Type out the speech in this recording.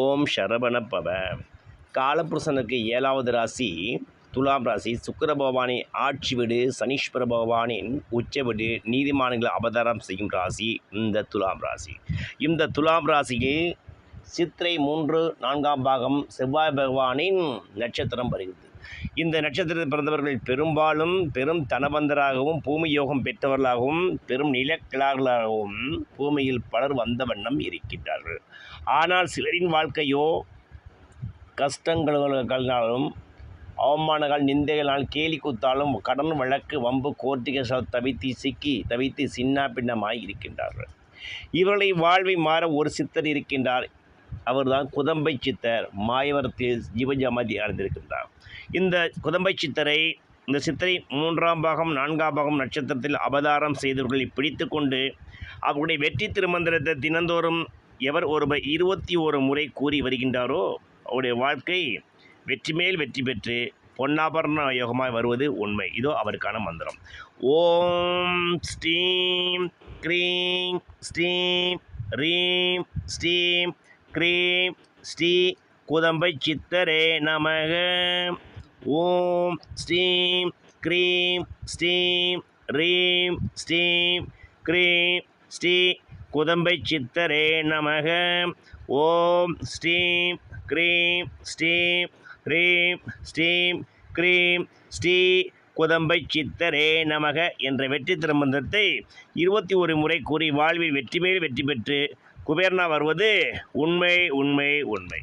ஓம் சரவணபவ காலபுருஷனுக்கு ஏழாவது ராசி துலாம் ராசி சுக்கர பகவானை ஆட்சி வீடு சனீஸ்வர பகவானின் உச்ச வீடு நீதிமான்களை அவதாரம் செய்யும் ராசி இந்த துலாம் ராசி. இந்த துலாம் ராசியில் சித்திரை மூன்று நான்காம் பாகம் செவ்வாய் பகவானின் நட்சத்திரம் வருகிறது. இந்த நட்சத்திரத்தில் பிறந்தவர்கள் பெரும்பாலும் பெரும் தனவந்தராகவும் பூமி யோகம் பெற்றவர்களாகவும் பெரும் நிலக்கிழார்களாகவும் பூமியில் பலர் வந்த வண்ணம் இருக்கின்றார்கள். ஆனால் சிலரின் வாழ்க்கையோ கஷ்டங்களாலும் அவமானங்கள் நிந்தைகளால் கேலி கூத்தாலும் கடன் வழக்கு வம்பு கோர்ட்டிகை தவித்து சிக்கி தவித்து சின்ன பின்னமாய் இருக்கின்றார்கள். இவர்களை வாழ்வை மாற ஒரு சித்தர் இருக்கின்றார். அவர்தான் குதம்பை சித்தர். மாயவரத்தில் ஜீவஜாமதி அடைந்திருக்கின்றார். இந்த குதம்பை சித்தரை இந்த சித்தரை மூன்றாம் பாகம் நான்காம் பாகம் நட்சத்திரத்தில் அவதாரம் செய்தவர்களை பிடித்து கொண்டு அவருடைய வெற்றி திருமந்திரத்தை தினந்தோறும் எவர் ஒருவர் இருபத்தி ஒரு முறை கூறி வருகின்றாரோ அவருடைய வாழ்க்கை வெற்றி மேல் வெற்றி பெற்று பொன்னாபரண யோகமாய் வருவது உண்மை. இதோ அவருக்கான மந்திரம். ஓம் ஸ்ரீம் க்ரீம் ஸ்ரீம் ரீம் ஸ்ரீம் க்ரீம் ஸ்ரீ குதம்பை சித்தரே நமக. ஓம் ஸ்ரீம் க்ரீம் ஸ்ரீம் ரீம் ஸ்ரீம் க்ரீம் ஸ்ரீ குதம்பை சித்தரே நமக. ஓம் ஸ்ரீம் க்ரீம் ஸ்ரீம் ரீம் ஸ்ரீம் க்ரீம் ஸ்ரீ குதம்பை சித்தரே நமக என்ற வெற்றி திருமந்திரத்தை இருபத்தி ஒரு முறை கூறி வாழ்வில் வெற்றி மேல் வெற்றி பெற்று குபேர்னா வருவது உண்மை உண்மை உண்மை.